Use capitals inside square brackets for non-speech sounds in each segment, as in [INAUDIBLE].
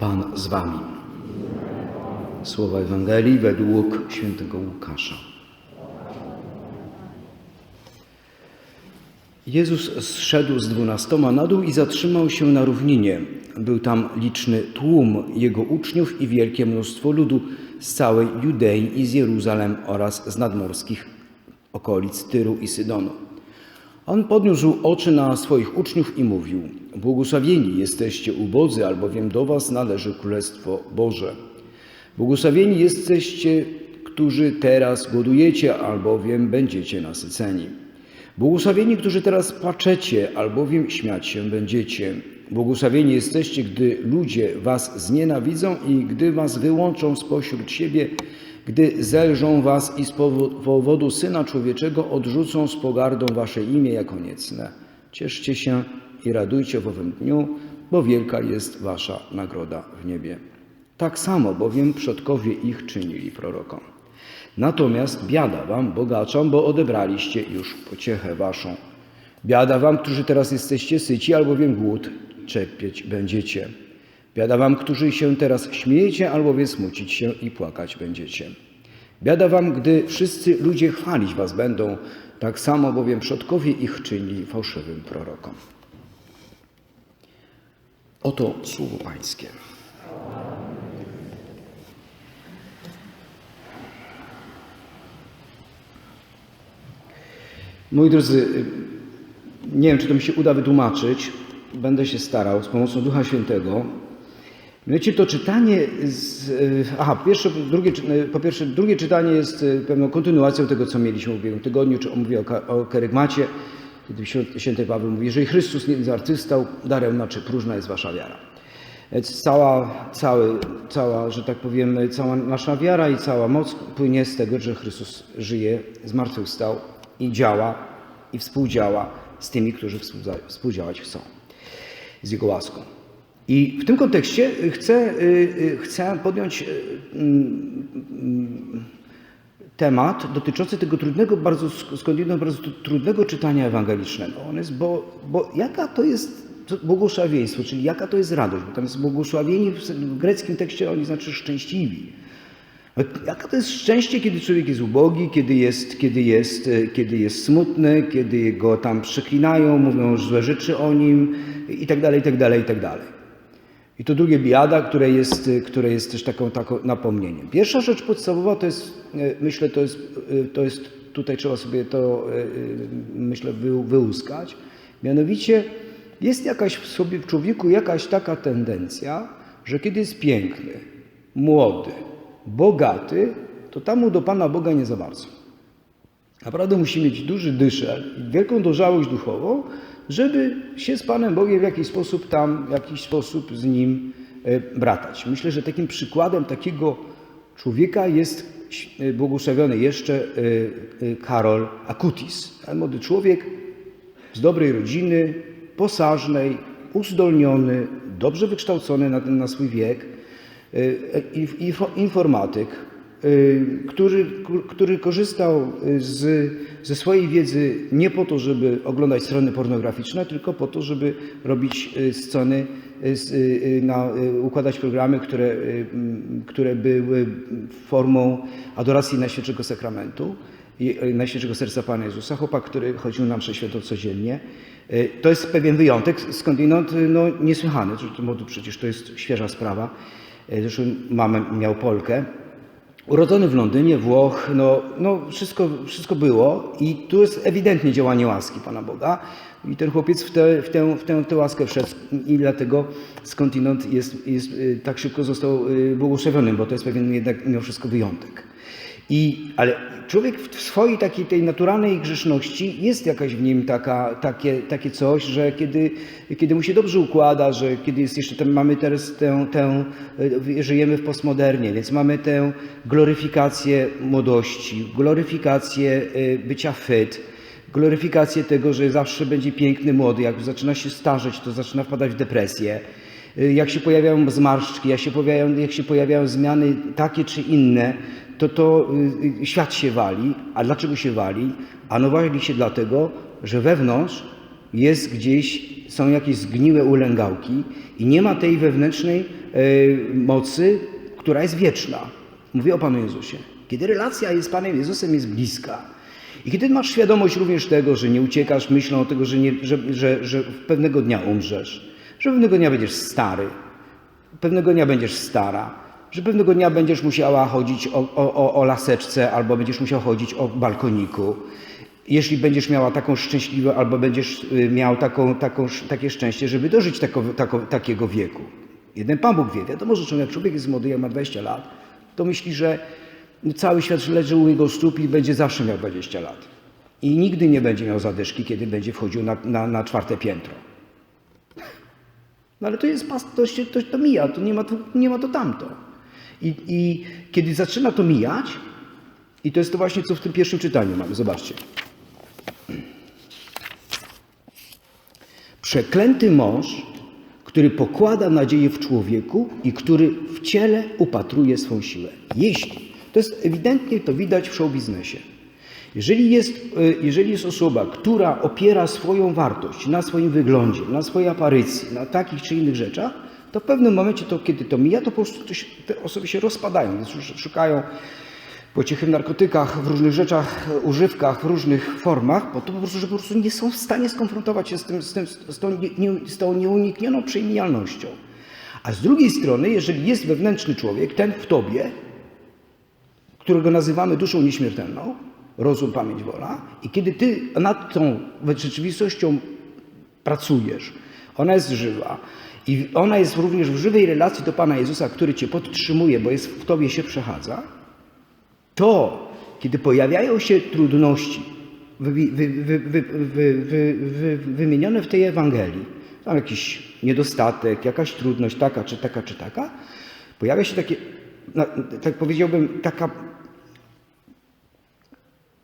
Pan z wami. Słowa Ewangelii według świętego Łukasza. Jezus zszedł z dwunastoma na dół i zatrzymał się na równinie. Był tam liczny tłum Jego uczniów i wielkie mnóstwo ludu z całej Judei i z Jeruzalem oraz z nadmorskich okolic Tyru i Sydonu. On podniósł oczy na swoich uczniów i mówił: Błogosławieni jesteście ubodzy, albowiem do was należy Królestwo Boże. Błogosławieni jesteście, którzy teraz głodujecie, albowiem będziecie nasyceni. Błogosławieni, którzy teraz płaczecie, albowiem śmiać się będziecie. Błogosławieni jesteście, gdy ludzie was znienawidzą i gdy was wyłączą spośród siebie, gdy zelżą was i z powodu Syna Człowieczego odrzucą z pogardą wasze imię jako niecne. Cieszcie się i radujcie w owym dniu, bo wielka jest wasza nagroda w niebie. Tak samo bowiem przodkowie ich czynili prorokom. Natomiast biada wam, bogaczom, bo odebraliście już pociechę waszą. Biada wam, którzy teraz jesteście syci, albowiem głód czepieć będziecie. Biada wam, którzy się teraz śmiejecie, albowiem smucić się i płakać będziecie. Biada wam, gdy wszyscy ludzie chwalić was będą, tak samo bowiem przodkowie ich czynili fałszywym prorokom. Oto słowo Pańskie. Moi drodzy, nie wiem, czy to mi się uda wytłumaczyć. Będę się starał z pomocą Ducha Świętego. Wiecie, to czytanie z, aha, pierwsze, drugie, po pierwsze, drugie czytanie jest pewną kontynuacją tego, co mieliśmy w ubiegłym tygodniu, czy mówię o, o kerygmacie, kiedy święty Paweł mówi, jeżeli Chrystus nie zartystał, daremna czy próżna jest wasza wiara. Więc cała, cały, cała, że tak powiem, cała nasza wiara i cała moc płynie z tego, że Chrystus żyje, zmartwychwstał i działa i współdziała z tymi, którzy współdziałać chcą z Jego łaską. I w tym kontekście chcę, chcę podjąć temat dotyczący tego trudnego, bardzo skądinąd bardzo trudnego czytania ewangelicznego. On jest, bo, bo jaka to jest błogosławieństwo, czyli jaka to jest radość, bo tam jest błogosławieni w greckim tekście oni znaczy szczęśliwi. Jaka to jest szczęście, kiedy człowiek jest ubogi, kiedy jest, kiedy jest, kiedy jest smutny, kiedy go tam przeklinają, mówią złe rzeczy o nim i tak dalej, i to drugie biada, które jest, które jest też taką, taką napomnieniem. Pierwsza rzecz podstawowa to jest, myślę, to jest, to jest tutaj trzeba sobie to, myślę, wy, wyłuskać. Mianowicie jest jakaś w sobie, w człowieku jakaś taka tendencja, że kiedy jest piękny, młody, bogaty, to tam mu do Pana Boga nie za bardzo. Naprawdę musi mieć duży dyszel i wielką dojrzałość duchową, żeby się z Panem Bogiem w jakiś sposób tam, w jakiś sposób z Nim bratać. Myślę, że takim przykładem takiego człowieka jest błogosławiony jeszcze Karol Akutis. Młody człowiek z dobrej rodziny, posażnej, uzdolniony, dobrze wykształcony na, ten, na swój wiek, informatyk, który, który korzystał z, ze swojej wiedzy nie po to, żeby oglądać strony pornograficzne, tylko po to, żeby robić sceny, na, układać programy, które, które były formą adoracji Najświętszego Sakramentu, Najświętszego Serca Pana Jezusa. Chłopak, który chodził na mszę świętą codziennie. To jest pewien wyjątek, skądinąd no, niesłychany. Przecież to jest świeża sprawa. Zresztą mamy, miał Polkę. Urodzony w Londynie, Włoch, no, no wszystko, wszystko było i tu jest ewidentnie działanie łaski Pana Boga. I ten chłopiec w tę, w tę, w tę, tę łaskę wszedł i dlatego skądinąd jest, jest, tak szybko został błogosławionym, bo to jest pewien jednak mimo wszystko wyjątek. I, ale człowiek w swojej takiej tej naturalnej grzeszności jest jakaś w nim taka, takie, takie coś, że kiedy, kiedy mu się dobrze układa, że kiedy jest jeszcze ten, mamy teraz tę, tę, żyjemy w postmodernie, więc mamy tę gloryfikację młodości, gloryfikację bycia fit, gloryfikację tego, że zawsze będzie piękny, młody. Jak zaczyna się starzeć, to zaczyna wpadać w depresję. Jak się pojawiają zmarszczki, jak się pojawiają, jak się pojawiają zmiany takie czy inne, to to świat się wali. A dlaczego się wali? A no wali się dlatego, że wewnątrz jest gdzieś, są jakieś zgniłe ulęgałki i nie ma tej wewnętrznej e, mocy, która jest wieczna. Mówię o Panu Jezusie. Kiedy relacja jest z Panem Jezusem jest bliska i kiedy masz świadomość również tego, że nie uciekasz myślą o tego, że, nie, że, że, że pewnego dnia umrzesz, że pewnego dnia będziesz stary, pewnego dnia będziesz stara, że pewnego dnia będziesz musiała chodzić o, o, o, laseczce albo będziesz musiał chodzić o balkoniku. Jeśli będziesz miała taką szczęśliwą, albo będziesz y, miał taką, taką, takie szczęście, żeby dożyć tako, tako, takiego wieku. Jeden Pan Bóg wie. Wiadomo, że jak człowiek jest młody, jak ma 20 lat, to myśli, że cały świat leży u jego stóp i będzie zawsze miał 20 lat. I nigdy nie będzie miał zadyszki, kiedy będzie wchodził na, na, na czwarte piętro. No ale to jest pas, to, to, to mija, to nie ma, tu, nie ma to tamto. I, I kiedy zaczyna to mijać, i to jest to właśnie, co w tym pierwszym czytaniu mamy, zobaczcie. Przeklęty mąż, który pokłada nadzieję w człowieku i który w ciele upatruje swą siłę. Jeśli, to jest ewidentnie to widać w show biznesie. Jeżeli jest, y, jeżeli jest osoba, która opiera swoją wartość na swoim wyglądzie, na swojej aparycji, na takich czy innych rzeczach, to w pewnym momencie, to, kiedy to mija, to po prostu to się, te osoby się rozpadają, szukają pociechy w narkotykach, w różnych rzeczach, używkach, w różnych formach, bo to po prostu, że po prostu nie są w stanie skonfrontować się z, tym, z, tym, z, tą, nie, z tą nieuniknioną przemijalnością. A z drugiej strony, jeżeli jest wewnętrzny człowiek, ten w tobie, którego nazywamy duszą nieśmiertelną, rozum, pamięć, wola, i kiedy ty nad tą rzeczywistością pracujesz, ona jest żywa i ona jest również w żywej relacji do Pana Jezusa, który cię podtrzymuje, bo jest w tobie się przechadza, to, kiedy pojawiają się trudności wy, wy, wy, wymienione w tej Ewangelii, tam jakiś niedostatek, jakaś trudność taka, czy taka, czy taka, pojawia się takie, tak powiedziałbym, taka,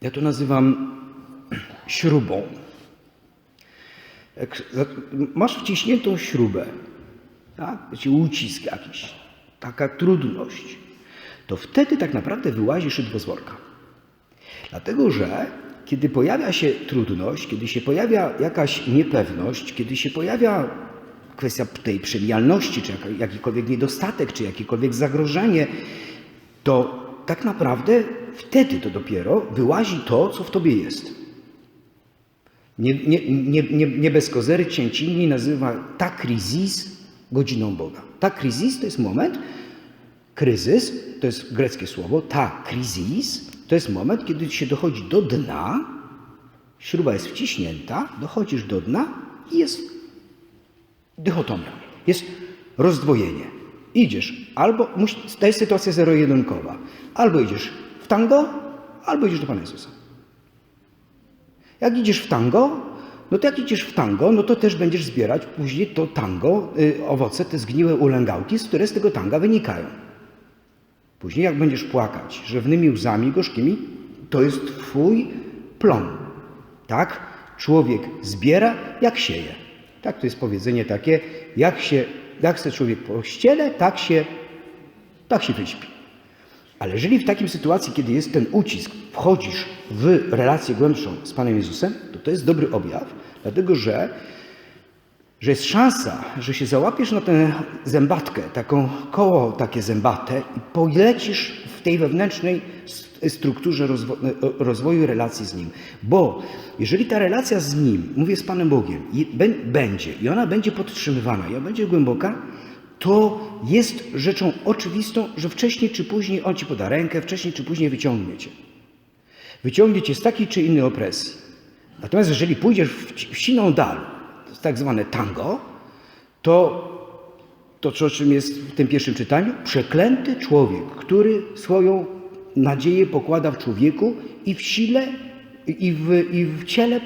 ja to nazywam śrubą. Masz wciśniętą śrubę, tak? Wiecie, ucisk jakiś, taka trudność, to wtedy tak naprawdę wyłazi szydło z worka. Dlatego, że kiedy pojawia się trudność, kiedy się pojawia jakaś niepewność, kiedy się pojawia kwestia tej przemijalności, czy jakikolwiek niedostatek, czy jakiekolwiek zagrożenie, to tak naprawdę wtedy to dopiero wyłazi to, co w tobie jest. Nie, nie, nie, nie, nie bez kozery Cięcini nazywa ta kryzys godziną Boga. Ta kryzys to jest moment, kryzys to jest greckie słowo, ta kryzys to jest moment, kiedy się dochodzi do dna, śruba jest wciśnięta, dochodzisz do dna i jest dychotomia, jest rozdwojenie. Idziesz, albo to jest sytuacja zero-jedynkowa, albo idziesz w tango, albo idziesz do Pana Jezusa. Jak idziesz w tango, no to jak idziesz w tango, no to też będziesz zbierać później to tango, y, owoce, te zgniłe ulęgałki, z które z tego tanga wynikają. Później jak będziesz płakać rzewnymi łzami gorzkimi, to jest Twój plon. Tak? Człowiek zbiera, jak sieje. Tak, to jest powiedzenie takie, jak się, jak chce człowiek po ściele, tak się, tak się wyśpi. Ale jeżeli w takim sytuacji, kiedy jest ten ucisk, wchodzisz w relację głębszą z Panem Jezusem, to to jest dobry objaw, dlatego że, że jest szansa, że się załapiesz na tę zębatkę, taką koło takie zębate i polecisz w tej wewnętrznej strukturze rozwo rozwoju relacji z Nim. Bo jeżeli ta relacja z Nim, mówię z Panem Bogiem, będzie i ona będzie podtrzymywana i ona będzie głęboka, to jest rzeczą oczywistą, że wcześniej czy później on ci poda rękę, wcześniej czy później wyciągnie cię. Wyciągnie cię z takiej czy innej opresji. Natomiast jeżeli pójdziesz w, siną dal, tak zwane tango, to to, o czym jest w tym pierwszym czytaniu, przeklęty człowiek, który swoją nadzieję pokłada w człowieku i w sile i w, i w ciele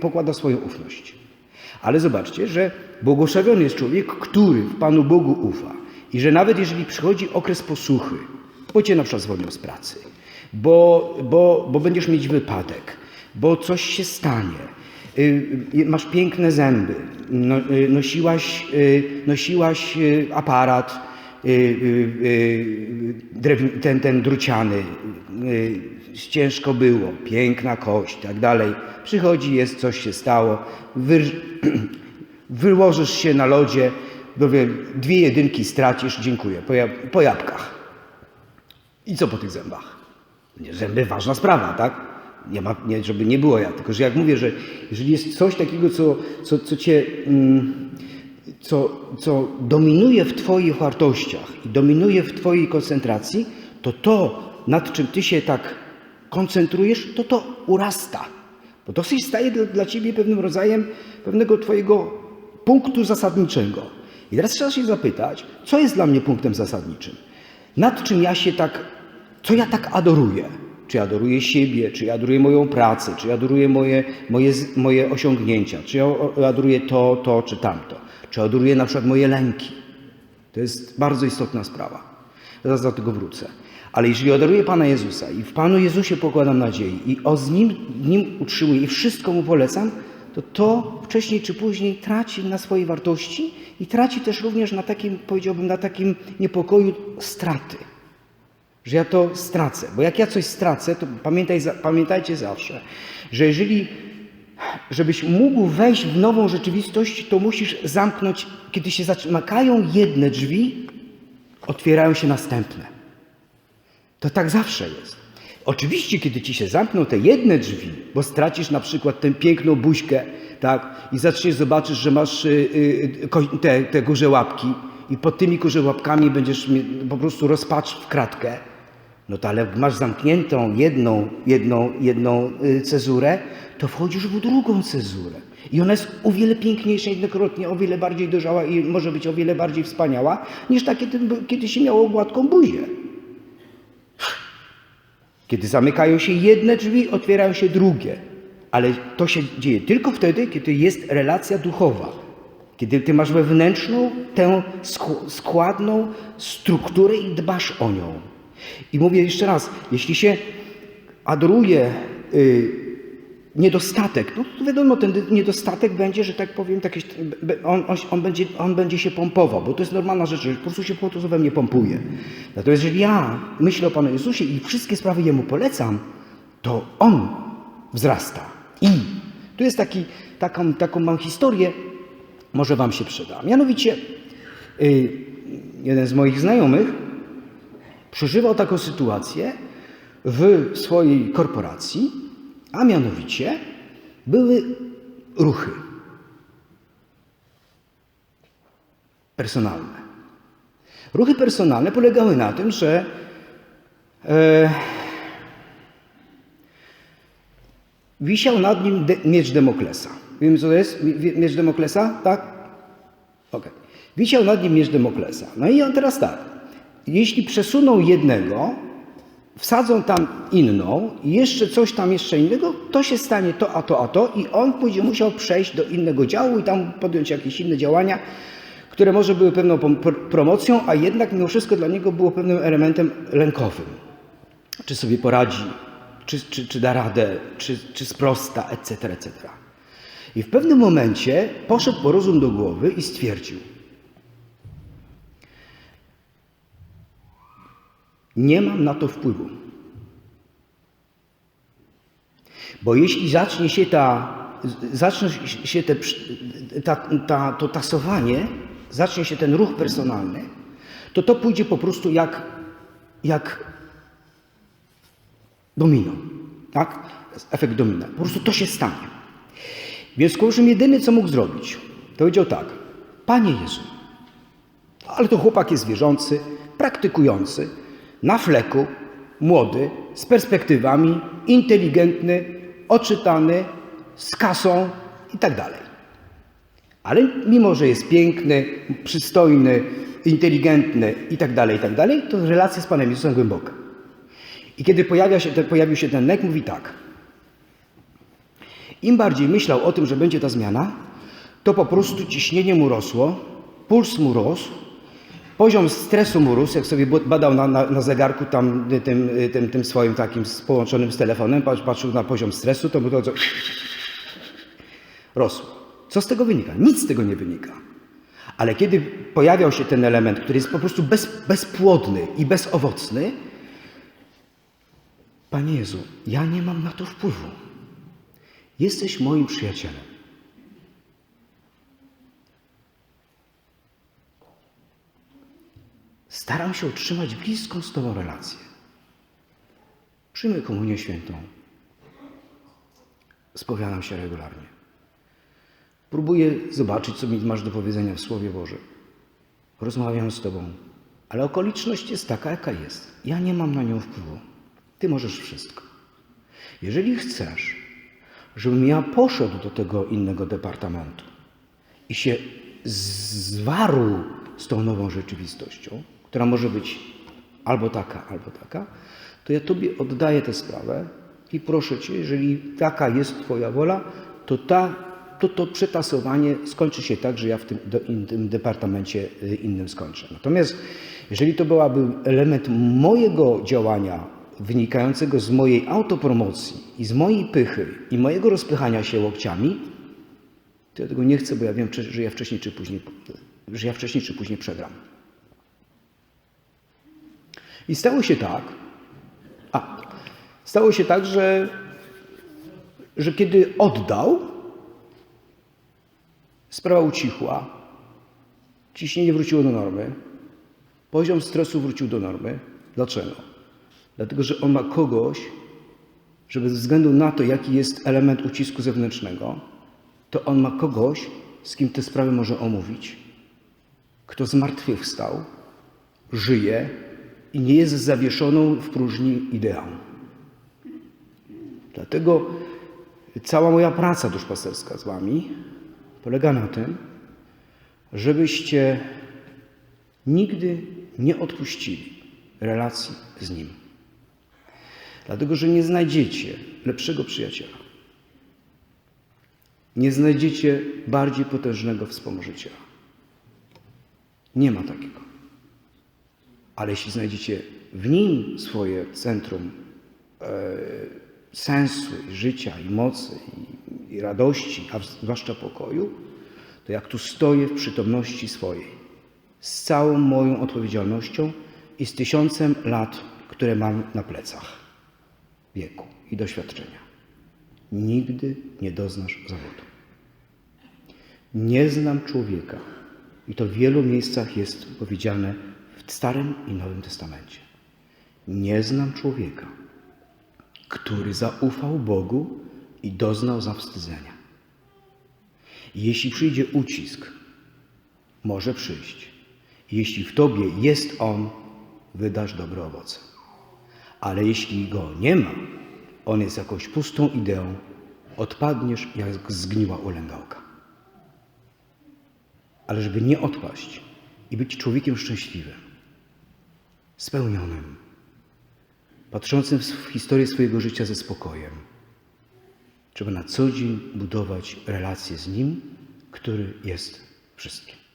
pokłada swoją ufność. Ale zobaczcie, że błogosławiony jest człowiek, który w Panu Bogu ufa. I że nawet jeżeli przychodzi okres posłuchy, bo cię na przykład zwolnią z pracy, bo, bo, bo będziesz mieć wypadek, bo coś się stanie, y, masz piękne zęby, no, y, nosiłaś, y, nosiłaś aparat, y, y, y, ten, ten druciany, y, ciężko było, piękna kość, tak dalej. Przychodzi, jest, coś się stało, wy, [CLEARS THROAT] wyłożysz się na lodzie, dwie jedynki stracisz, dziękuję, po, po jabłkach. I co po tych zębach? Zęby ważna sprawa, tak? Ma, nie, żeby nie było ja. Tylko, że jak mówię, że jeżeli jest coś takiego, co, co, co cię, mm, co, co dominuje w twoich wartościach i dominuje w twojej koncentracji, to to, nad czym ty się tak koncentrujesz, to to urasta. Bo się staje dla, dla ciebie pewnym rodzajem pewnego twojego punktu zasadniczego. I teraz trzeba się zapytać, co jest dla mnie punktem zasadniczym? Nad czym ja się tak, co ja tak adoruję? Czy adoruję siebie, czy adoruję moją pracę, czy adoruję moje, moje, moje osiągnięcia, czy adoruję to, to, czy tamto, czy adoruję na przykład moje lęki. To jest bardzo istotna sprawa. Zaraz do tego wrócę. Ale jeżeli adoruję Pana Jezusa i w Panu Jezusie pokładam nadzieję i o z nim, nim utrzymuję i wszystko Mu polecam, to to wcześniej czy później traci na swojej wartości i traci też również na takim, powiedziałbym, na takim niepokoju straty. Że ja to stracę. Bo jak ja coś stracę, to pamiętaj, pamiętajcie zawsze, że jeżeli żebyś mógł wejść w nową rzeczywistość, to musisz zamknąć, kiedy się zamykają jedne drzwi, otwierają się następne. To tak zawsze jest. Oczywiście, kiedy ci się zamkną te jedne drzwi, bo stracisz na przykład tę piękną buźkę, tak, i zaczniesz zobaczysz, że masz y, y, ko- te, te kurze łapki i pod tymi kurze łapkami będziesz po prostu rozpacz w kratkę, no to ale masz zamkniętą jedną, jedną, jedną y, cezurę, to wchodzisz w drugą cezurę. I ona jest o wiele piękniejsza, jednokrotnie o wiele bardziej dojrzała i może być o wiele bardziej wspaniała, niż ta, kiedy, kiedy się miało gładką buzię. Kiedy zamykają się jedne drzwi, otwierają się drugie. Ale to się dzieje tylko wtedy, kiedy jest relacja duchowa. Kiedy ty masz wewnętrzną, tę sk- składną strukturę i dbasz o nią. I mówię jeszcze raz, jeśli się adoruje y, niedostatek, no to wiadomo, ten niedostatek będzie, że tak powiem, takie, on, on, on, będzie, on będzie się pompował, bo to jest normalna rzecz, że po prostu się po mnie pompuje. Natomiast jeżeli ja myślę o Panu Jezusie i wszystkie sprawy Jemu polecam, to On wzrasta. I tu jest taki, taką, taką mam historię, może Wam się przyda. Mianowicie y, jeden z moich znajomych przeżywał taką sytuację w swojej korporacji, a mianowicie były ruchy personalne. Ruchy personalne polegały na tym, że e, wisiał nad nim de, miecz Demoklesa. Wiemy, co to jest miecz Demoklesa? Tak? Okej. Wisiał nad nim miecz Demoklesa. No i on teraz tak. Jeśli przesuną jednego, wsadzą tam inną i jeszcze coś tam jeszcze innego, to się stanie to, a to, a to i on będzie musiał przejść do innego działu i tam podjąć jakieś inne działania, które może były pewną promocją, a jednak mimo wszystko dla niego było pewnym elementem lękowym. Czy sobie poradzi, czy, czy, czy da radę, czy, czy sprosta, etc., etc. I w pewnym momencie poszedł po rozum do głowy i stwierdził, Nie mam na to wpływu. Bo jeśli zacznie się ta, zacznie się te, ta, ta, to tasowanie, zacznie się ten ruch personalny, to to pójdzie po prostu jak, jak domino. Tak? Efekt domina. Po prostu to się stanie. Więc Kołczyn jedyny, co mógł zrobić, to powiedział tak. Panie Jezu, ale to chłopak jest wierzący, praktykujący, na fleku, młody, z perspektywami, inteligentny, oczytany, z kasą i tak dalej. Ale mimo, że jest piękny, przystojny, inteligentny i tak dalej, tak to relacja z Panem Jezusem głęboka. I kiedy pojawia się pojawił się ten lek, mówi tak. Im bardziej myślał o tym, że będzie ta zmiana, to po prostu ciśnienie mu rosło, puls mu rósł, poziom stresu mu rósł, jak sobie badał na, na, na zegarku tam y, tym, y, tym, tym swoim takim połączonym z telefonem, patrz- patrzył na poziom stresu, to mu to co rosło. Co z tego wynika? Nic z tego nie wynika. Ale kiedy pojawiał się ten element, który jest po prostu bez, bezpłodny i bezowocny, Panie Jezu, ja nie mam na to wpływu. Jesteś moim przyjacielem. Staram się utrzymać bliską z Tobą relację. Przyjmuję komunię świętą. Spowiadam się regularnie. Próbuję zobaczyć, co mi masz do powiedzenia w Słowie Bożym. Rozmawiam z Tobą, ale okoliczność jest taka, jaka jest. Ja nie mam na nią wpływu. Ty możesz wszystko. Jeżeli chcesz, żebym ja poszedł do tego innego departamentu i się zwarł z tą nową rzeczywistością, która może być albo taka, albo taka, to ja Tobie oddaję tę sprawę i proszę Cię, jeżeli taka jest Twoja wola, to, ta, to, to przetasowanie skończy się tak, że ja w tym, do, in, tym departamencie y, innym skończę. Natomiast jeżeli to byłaby element mojego działania wynikającego z mojej autopromocji i z mojej pychy i mojego rozpychania się łokciami, to ja tego nie chcę, bo ja wiem, że ja wcześniej czy później, że ja wcześniej czy później przegram. I stało się tak, a, stało się tak, że, że kiedy oddał, sprawa ucichła, ciśnienie wróciło do normy, poziom stresu wrócił do normy. Dlaczego? Dlatego, że on ma kogoś, że bez względu na to, jaki jest element ucisku zewnętrznego, to on ma kogoś, z kim te sprawy może omówić, kto zmartwychwstał, żyje i nie jest zawieszoną w próżni ideą. Dlatego cała moja praca duszpasterska z Wami polega na tym, żebyście nigdy nie odpuścili relacji z Nim. Dlatego, że nie znajdziecie lepszego przyjaciela. Nie znajdziecie bardziej potężnego wspomożyciela. Nie ma takiego. Ale jeśli znajdziecie w nim swoje centrum e, sensu, i życia, i mocy, i, i radości, a zwłaszcza pokoju, to jak tu stoję w przytomności swojej, z całą moją odpowiedzialnością i z tysiącem lat, które mam na plecach, wieku i doświadczenia, nigdy nie doznasz zawodu. Nie znam człowieka, i to w wielu miejscach jest powiedziane w Starym i Nowym Testamencie. Nie znam człowieka, który zaufał Bogu i doznał zawstydzenia. Jeśli przyjdzie ucisk, może przyjść. Jeśli w tobie jest on, wydasz dobre owoce. Ale jeśli go nie ma, on jest jakąś pustą ideą, odpadniesz jak zgniła ulęgałka. Ale żeby nie odpaść i być człowiekiem szczęśliwym, spełnionym, patrzącym w historię swojego życia ze spokojem, trzeba na co dzień budować relacje z Nim, który jest wszystkim.